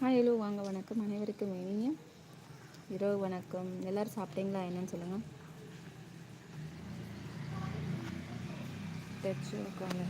Hi hello வாங்க வணக்கம் அனைவருக்கும். இனிய இரவு வணக்கம். எல்லோரும் சாப்பிட்டீங்களா? என்னன்னு சொல்லுங்கள் தச்சு உட்காங்க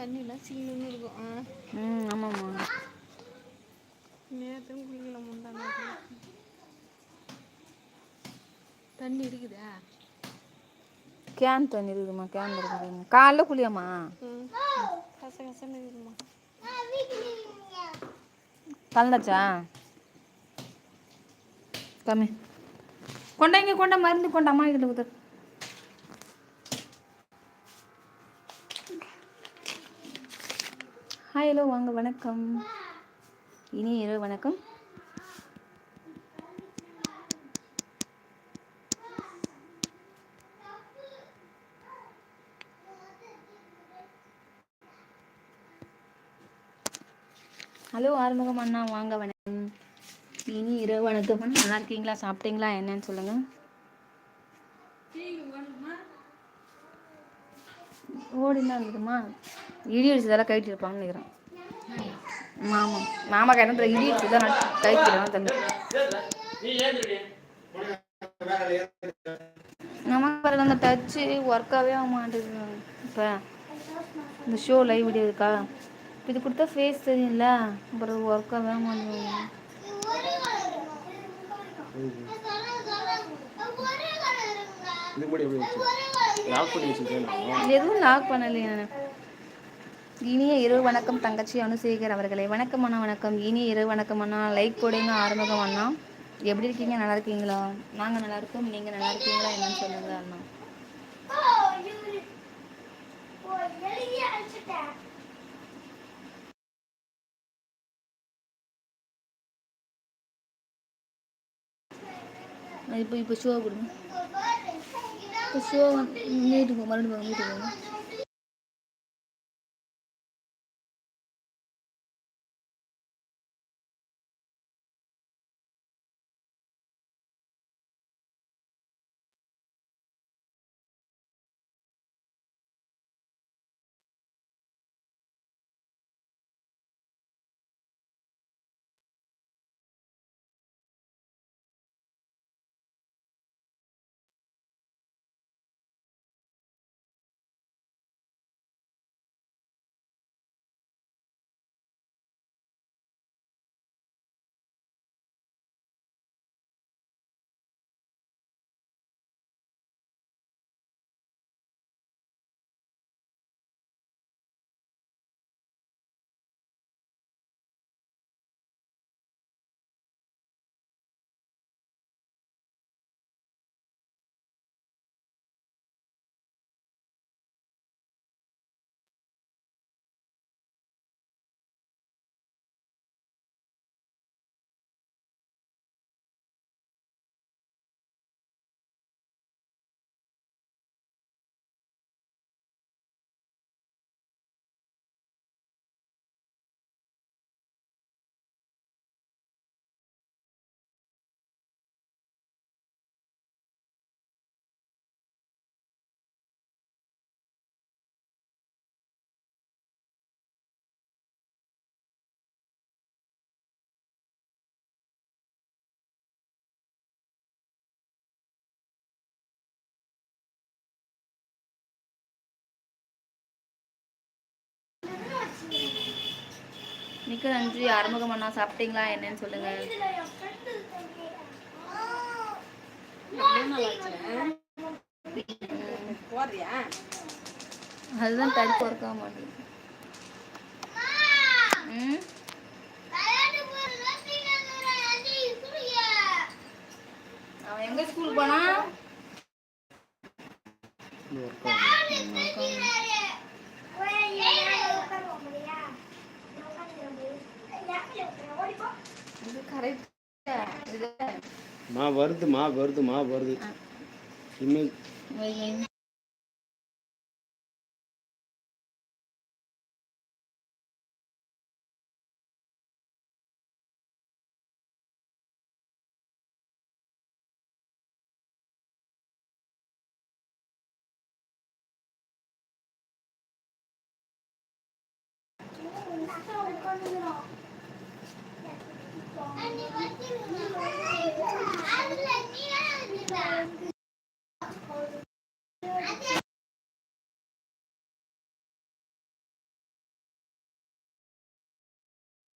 தண்ணிலாம் சில்லுன்னு இருக்கும். ஆ. ம் ஆமாம்மா. நேரத்தையும் குளிக்கல முந்தாங்க தண்ணி இருக்குதா? கேன் தண்ணி இருக்குதுமா கேன் இருக்குது காலைல குளியாம்மா? ம். கச கசன்னு இருக்குமா கலந்தாச்சா கம்மி. கொண்டா இங்கே கொண்டா மருந்து கொண்டா அம்மா இதில் ஊத்து ஹாய் ஹலோ வாங்க வணக்கம். இனி இரவு வணக்கம். ஹலோ ஆறுமுகம் அண்ணா வாங்க வணக்கம். இனி இரவு வணக்கம். நல்லா இருக்கீங்களா? சாப்பிட்டீங்களா? என்னன்னு சொல்லுங்க. ஓடினா இருக்குதுமா இடி அடிச்சதெல்லாம் கழட்டி இருப்பாங்கன்னு நினைக்கிறேன். மாமா மாமா கிணத்துல இடி அடிச்சு நான் கழட்டிடுவேன் தம்பி. நமக்கு பாருங்க அந்த டச்சு ஒர்க்காகவே ஆக மாட்டேங்குது. இப்போ இந்த ஷோ லைவ் வீடியோ இருக்கா? இது கொடுத்தா ஃபேஸ் தெரியல அப்புறம் ஒர்க்காகவே ஆக மாட்டேங்குது. இது கூட எப்படி வச்சு? லாக் பண்ணி எதுவும் லாக் பண்ணலையே நான். இனிய இரவு வணக்கம் தங்கச்சி அனுசேகர் அவர்களே. வணக்கம் அண்ணா வணக்கம். இனிய இரவு வணக்கம் அண்ணா. லைக் போடுங்க ஆரம்பகம் அண்ணா. எப்படி இருக்கீங்க? நல்லா இருக்கீங்களா? நாங்கள் நல்லா இருக்கோம். நீங்கள் நல்லா இருக்கீங்களா? என்னன்னு சொல்லுங்க அண்ணா. இப்போ இப்போ ஷோ கொடுங்க. তো শো নিয়ে ঢুকবো মানে ঢুকবো নিয়ে ঢুকবো மிக்க நன்றி. ஆறுமுகம் அண்ணா சாப்பிட்டீங்களா? என்னன்னு சொல்லுங்க. அதுதான் தடுப்பு ஒர்க் ஆக மாட்டேங்குது ம்? அவன் எங்க ஸ்கூல் போனா மா வருது மா வருது மா வருது. இனிமேல் 何を言ってもいいのか。